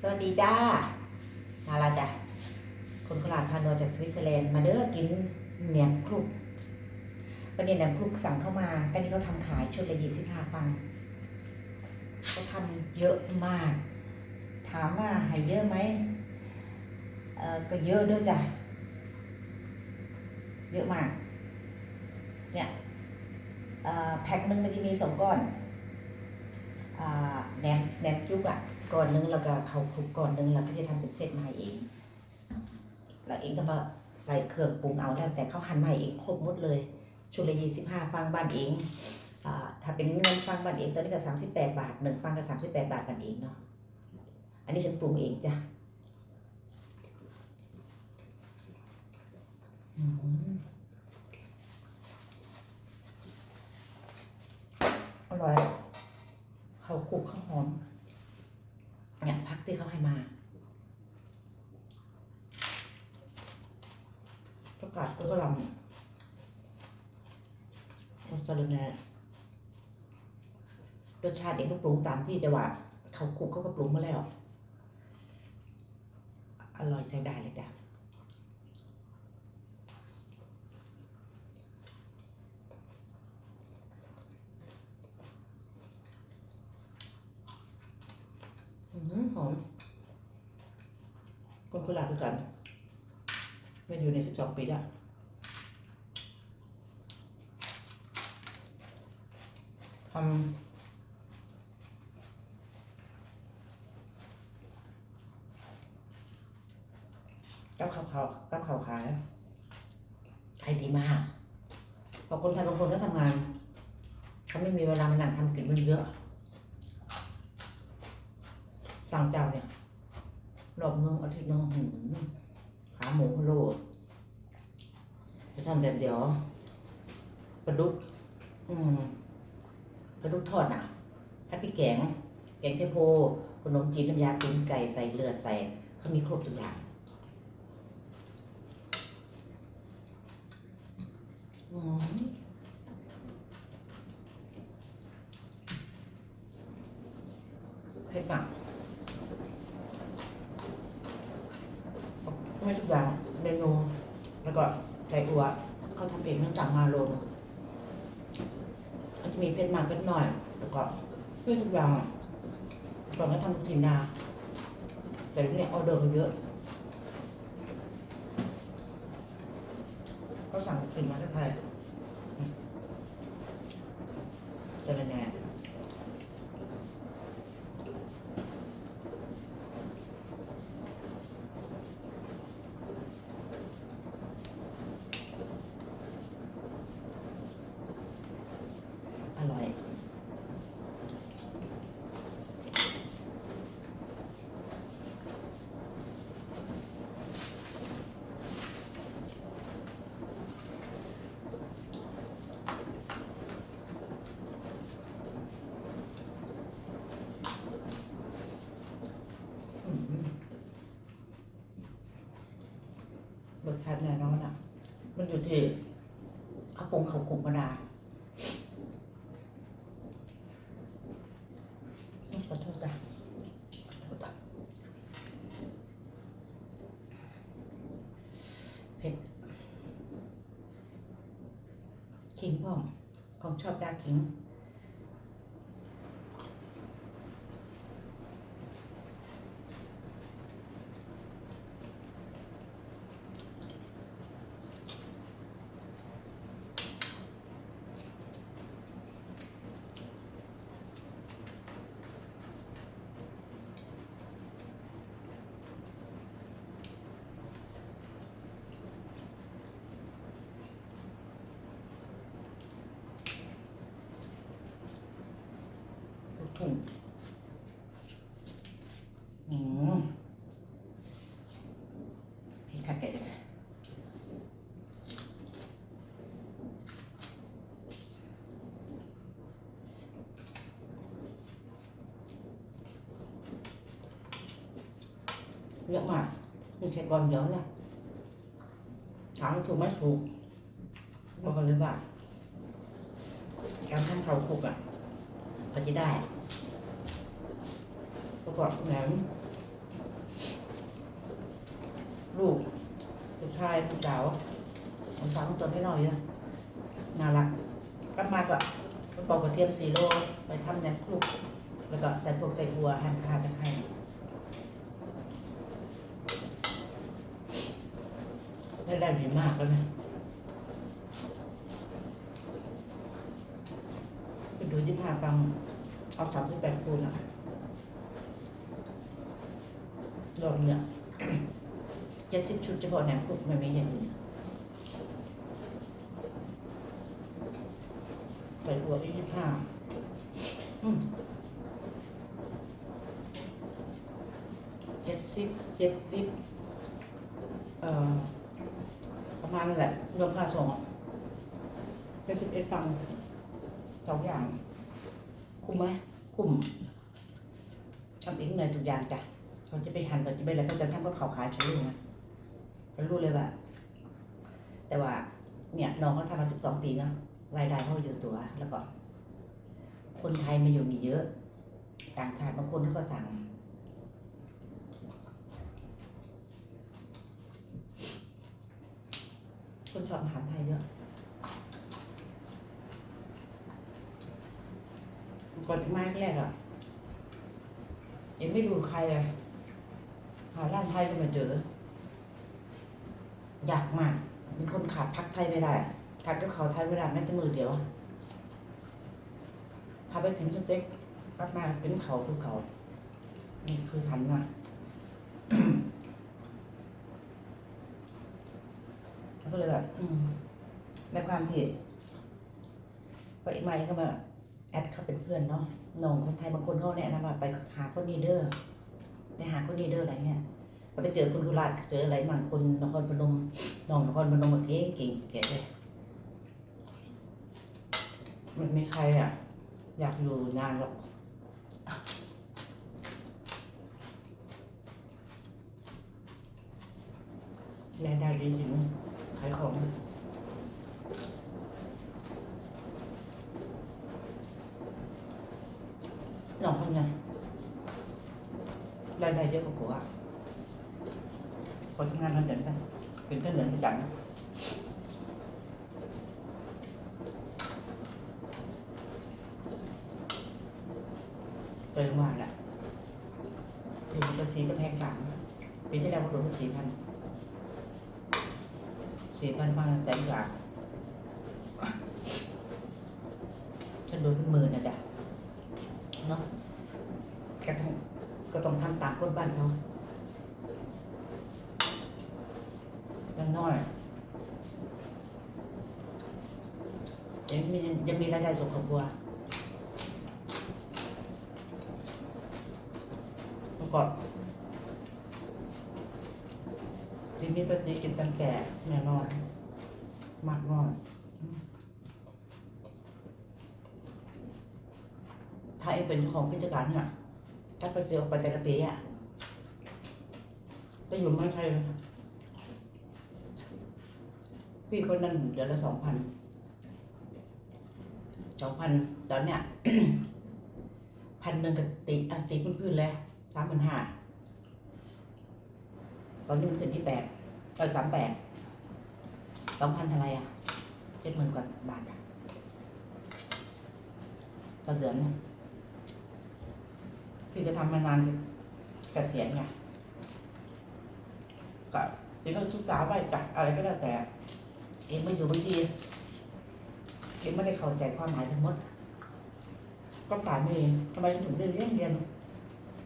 สวัสดีจ้า มาละจ้ะ คนโคราชพาโนจากสวิตเซอร์แลนด์มาเด้อกินแหนมคลุกวันนี้แหนมคลุกสั่งเข้ามาตอนนี้เขาทำขายชุดละยี่สิบห้าฟังเขาทำเยอะมาก ถามว่าให้เยอะไหมเออก็เยอะด้วยจ้ะ เยอะมาก เนี่ยแพ็คหนึ่งมันจะมีสองก้อน แหนมแหนมจุกอะก่อนนึงแล้วก็เขาคลุกก่อนนึงแล้วก็จะทำเป็นเซตมาให้เองแล้วเองก็มาใส่เครื่องปรุงเอาแล้วแต่เขาหั่นมาให้เองครบหมดเลยชุดละยี่สิบห้าฟังบ้านเองอถ้าเป็นเงินฟังบ้านเองตอนนี้ก็สามสิบแปดบาทหนึ่งฟังก็สามสิบแปดบาทกันเองเนาะอันนี้ฉันปรุงเองจ้ะอืมอร่อย เขาคลุกข้าวหอมเนี่ยพักที่เขาให้มาประกาศก็กำลังมอสซาลล่ารสชาติเองก็ปรุงตามที่แต่ว่า เขาคลุกเขาก็ปรุงมาแล้ว อร่อยใช้ได้เลยจ้ะ อืมหอมคนโคราชด้วยกันไม่อยู่ในสิบสองปีละทำกับข้าวขาวกับข้าวขายขายดีมากเพอคนไทยบางคนก็ทำงาน เขาไม่มีเวลามานั่งทำกินมันเยอะ สั่งเจ้าเนี่ยรอบนึงอาทิตย์นึงหืมขาหมูโลจะทำแต่เดี๋ยวปลาดุก อืมปลาดุกทอดอะถ้าพี่แกง แกงเทโพขนมจีนน้ำยาตีนไก่ใส่เลือดใส่เขามีครบทุกอย่างอืมเผ็ดมาก ไม่ทุกอย่างเมนูแล้วก็ไก่อัวเขาทำเองตั้งจากมาโลนเขาจะมีเผ็ดมากเผ็ดน้อย แล้วก็ไม่ทุกอย่างก่อนก็ทำกินนา แต่เนี่ยออเดอร์เขาเยอะก็สั่งกินมาจากไทยเจริญแน่อร่อย อืม รสชาติแน่นอนอะ มันอยู่ที่เขาปงเขาขุ่มกระดาษขอโทษจ้ะขอโทษจ้ะเผ็ดขิงพ่อมของชอบดาขิง ลูกทุ่งอืมให้ขัดแกะเลยเยอะมากไม่ใช่ก่อนเดี๋ยวนะถามถูกไหมถูกบอกกันเลยว่าการทำเผาคุกอะ เขาจะได้ประกอบแหนม ลูกลูกชายลูกสาวลูกสาวของตัวให้หน่อยเยอะน่ารักกลับมาก็ไปปอกกระเทียมสีโลไปทำแหนมคลุก แล้วก็ใส่พวกใส่บัวหั่นคาตะไคร้ได้ได้ดีมากแล้วนะไปดูที่พาฟัง เอาสามสิบแปดคูณอะ รอบเนี่ยเจ็ดสิบชุดเฉพาะแหนมคลุกไม่มีอย่างอื่นใส่บัวอีกยี่สิบห้ามเจ็ดสิบเจ็ดสิบเอ่อประมาณนั่นแหละรวมค่าส่งเจ็ดสิบเอ็ดตังสองอย่าง คุ้มไหมคุ้มทำเองเลยทุกอย่างจ้ะ เขาจะไปหั่นเขาจะไปอะไรเขาจะทำกับเขาวขายฉันรู้นะฉันรู้เลยว่า แต่ว่า เนี่ยน้องเขาทำมาสิบสองปีเนาะรายได้เขาอยู่ตัว แล้วก็ คนไทยมาอยู่นี่เยอะ ต่างชาติบางคนเขาก็สั่งคนชอบอาหารไทยเยอะก่อนมาแรกอะยังไม่ดูใครเลย หาร้านไทยก็ไมาเจอ อยากมากเป็นคนขาดพักไทยไม่ได้ขาดกับเขาไทยไม่ได้แม้แต่มือเดียวพาไปถึงสเต็กรับมาเป็นเขาคือเขานี่คือทันมาแล้วก็เลยแบบในความที่ไปอีกใหม่ก็มาแอดเขาเป็นเพื่อนเนาะน้องคนไทยบางคนเขาแนะนำว่าไปหาคนนีเดอร์ คนนีเดอร์อะไรเงี้ยก็ไปเจอคนกุราชเจออะไรบางคนนครพนมน้องนครพนมเก่งเก่งเก่งเลยมันไมีใครอะ อยากอยู่นานหรอกรายได้ดีจริงขายของทำไงรายได้ เยอะกว่าผัวพอทำงานเงินเดือนไปเป็นเงินเดือนประจำนะเจอมาแหละดูภาษีก็แพงจังปีที่แล้วก็โดนภาษีพันสี่พันมาแต่หลักฉันโดนเป็นหมื่นนะจ๊ะ เนาะก็ต้องก็ต้องทำตานเขายังน้อยยังมียังมีรายได้ส่งครอบครัวแล้วก็ที่มีภาษีกินตั้งแต่แน่นอน มากน้อยถ้าเองเป็นของกิจการเนี่ยถ้าไปเซลไปแต่ละปีอะ ไปอยู่ไม่ใช่เลยค่ะพี่คนนั้นเดือนละสองพันสองพันตอนเนี้ยพันหนึ่งกับตีอะตีพื้นๆเลยสามพันห้าตอนนี้มันขึ้นที่แปดเออสามแปดสองพันเท่าไรอะเจ็ดหมื่นกว่าบาทอะต่อเดือนเนี่ยคือจะทำมานานเกษียณไง ก็ที่เราศึกษาไว้จากอะไรก็แล้วแต่ เองไม่อยู่บางทีเองไม่ได้เข้าใจความหมายทั้งหมด ก็ถามเองทำไมฉันถึงได้เรียนเรียน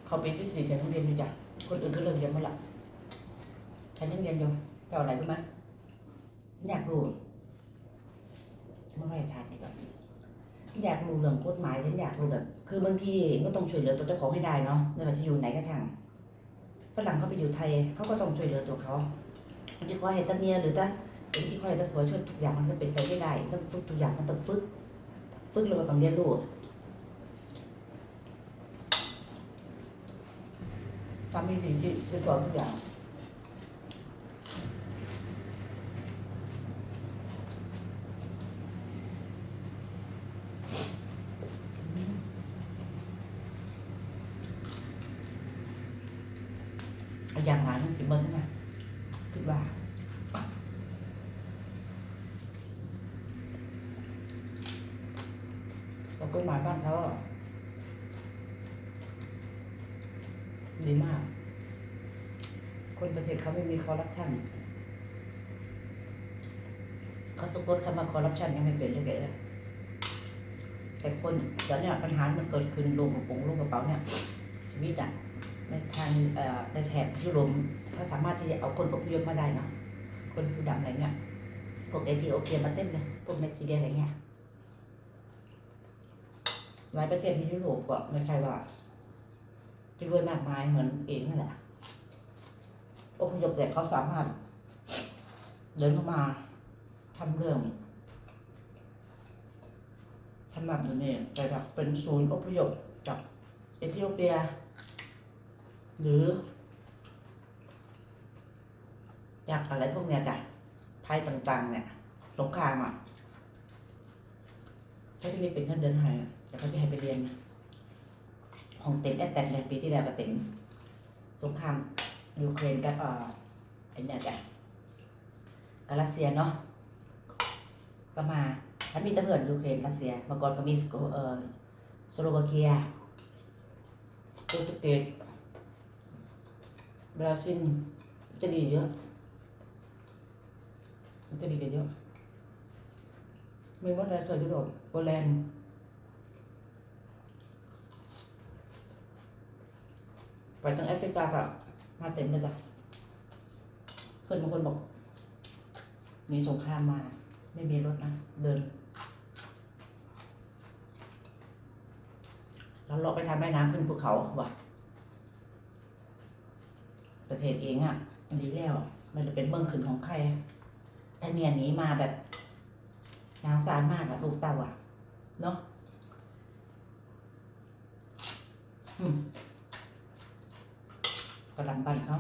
เขาปีที่สี่ฉันต้องเรียนอยู่จ้ะคนอื่นก็เลิกเรียนหมาละฉันยังเรียนอยู่แต่อะไรรู้ไหมอยากรู้ไม่ค่อยทานดีกว่าอยากรู้เรื่องกฎหมายฉันอยากรู้แบบ คือบางทีก็ต้องช่วยเหลือตัวเจ้าของให้ได้เนาะไม่ว่าจะอยู่ไหนก็ช่าง ฝรั่งเขาไปอยู่ไทยเขาก็ต้องช่วยเหลือตัวเขาจะคอยให้ตาเมียหรือตาเป็นที่คอยตะผัวช่วยทุกอย่างมันก็เป็นไปไม่ได้ต้องฝึกทุกอย่างมันต้องฝึกฝึกแล้วก็ต้องเรียนรู้ทำให้ดีที่จะสอนทุกอย่างเอย่างหลานมันกินเบิ้งนะคิดว่าแล้วกฎหมายบ้านเขาดีมาก คนประเทศเขาไม่มีคอร์รัปชันเขาสะกดคำว่าคอร์รัปชันยังไม่เป็นเลยแกเลยแต่คนตอนเนี้ยปัญหามันเกิดขึ้นลงกระโปรงลงกระเป๋าเนี่ยชีวิตอะ ในทางเอ่อในแถบยุโรปเขาสามารถที่จะเอาคนอพยพมาได้เนาะคนผิวดำอะไรเงี้ยพวกเอธิโอเปียมาเต้นเลยพวกเม็กซิเดียอะไรเงี้ยหลายประเทศในยุโรปก็ไม่ใช่ว่าจะรวยมากมายเหมือนเองนั่นแหละอพยพแต่เขาสามารถ เดินเข้ามาทำเรื่องทำแบบนี้แต่แบบเป็นศูนย์อพยพจากเอธิโอเปีย หรือ อยากอะไรพวกเนี้ยจ้ะภัยต่างๆ เนี่ย สงครามอะเขาจะมีเป็นเงินเดือนห้อะแต่เขาจะให้ไปเรียนนะห้องเต็มแอดแตนเลยปีที่แล้วก็เต็มสงครามยูเครนกับเอ่อไอ้เนี่ยจ้ะกับรัสเซียเนาะก็มาฉันมีต่เพื่อนยูเครนรัสเซียเมื่อก่อนก็มีสโกเอ่อสโลวาเกียโปรตุเกส บราซิลอิตาลีเยอะอิตาลีก็เยอะไม่ว่าอะไรส่วนยุโรปโปแลนด์ไปทางแอฟริกาก็มาเต็มเลยจ้ะเพื่อนบางคนบอก มีสงครามมา ไม่มีรถนะ เดินแล้วเราไปทำแม่น้ำขึ้นภูเขาว่ะ ประเทศเองอะ่ะดีแล้วมันจะเป็นเมืองขึ้นของใครถ้าเนียหนีมาแบบนางสารมากอะลูกเต่าอะเนาะกำลังบันเขา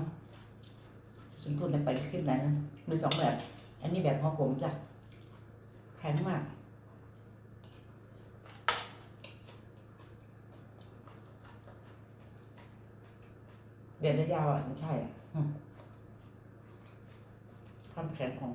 ฉันพูดในไปคลิปไหนนะมีสองแบบ อันนี้แบบของผมจ้ะแข็งมาก เบียดยาวอะไม่ใช่อะความแข็งของ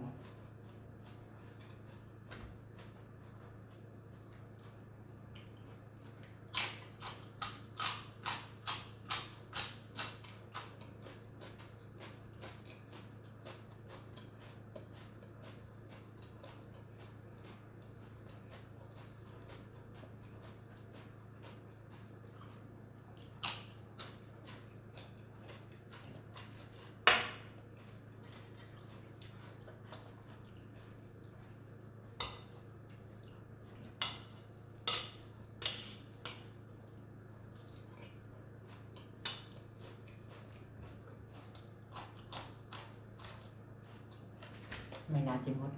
ไม่น่าจะหมด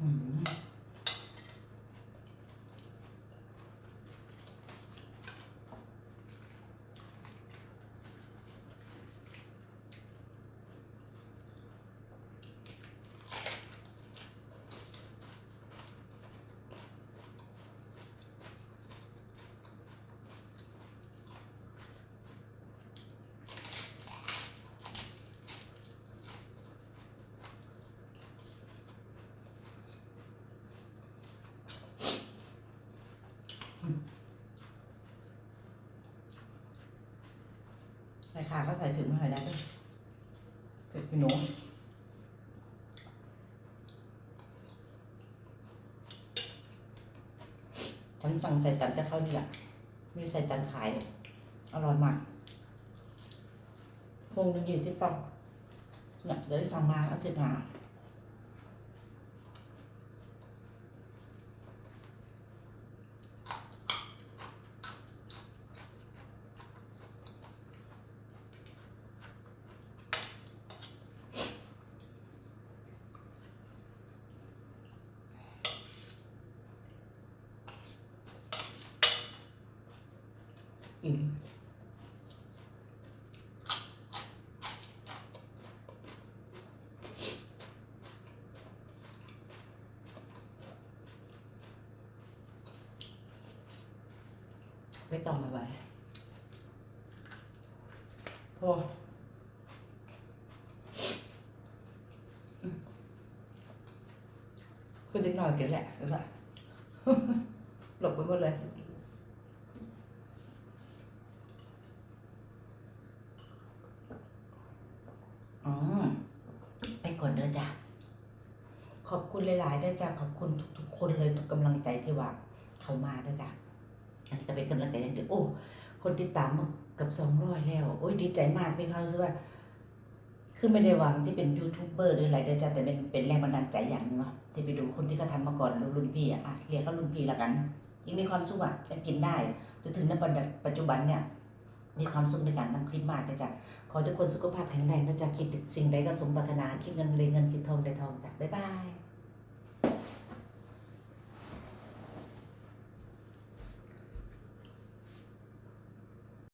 อืมใส่ขาก็ใส่ถึงมาหน่อยได้ด้วยถึงพี่หนูฉันสั่งใส่ตันจะเข้าดีอะมีใส่ตันขาย อร่อยมากพวงหนึ่งยี่สิบปองเนี่ยเดี๋ยวสั่งมาเอาเจ็ดหาอิ่ม ไม่ต้องมาไว้พออืมคือเด็กน้อยกินแหละหรือเปล่าหลบไปหมดเลยอ๋อไปก่อนเด้อจ้ะขอบคุณหลายๆเด้อจ้ะขอบคุณทุกๆคนเลยทุกกำลังใจที่ว่าเขามาเด้อจ้ะ ก็เป็นกำลังใจอย่างเดียวโอ้คนติดตามมาเกับสองร้อยแล้ว โอ้ยดีใจมากมีความรู้ว่า คือไม่ได้หวังที่เป็นยูทูบเบอร์หรืออะไรเด้อจ้ะแต่เป็นเป็นแรงบันดาลใจอย่างนึงเนาะที่ไปดูคนที่เขาทำมาก่อนรุ่นพี่อะอะเรียกเขารุ่นพี่ละกันยังมีความสุขอะยังกินได้จนถึงณปัจจุบันเนี่ยมีความสุขในการทำคลิปมากเลยจ้ะขอทุกคนสุขภาพแข็งแรงนะจ๊ะคิดสิ่งใดก็สมปรารถนา คิดเงินเลยเงินคิดทองได้ทองจ้ะ บ๊ายบาย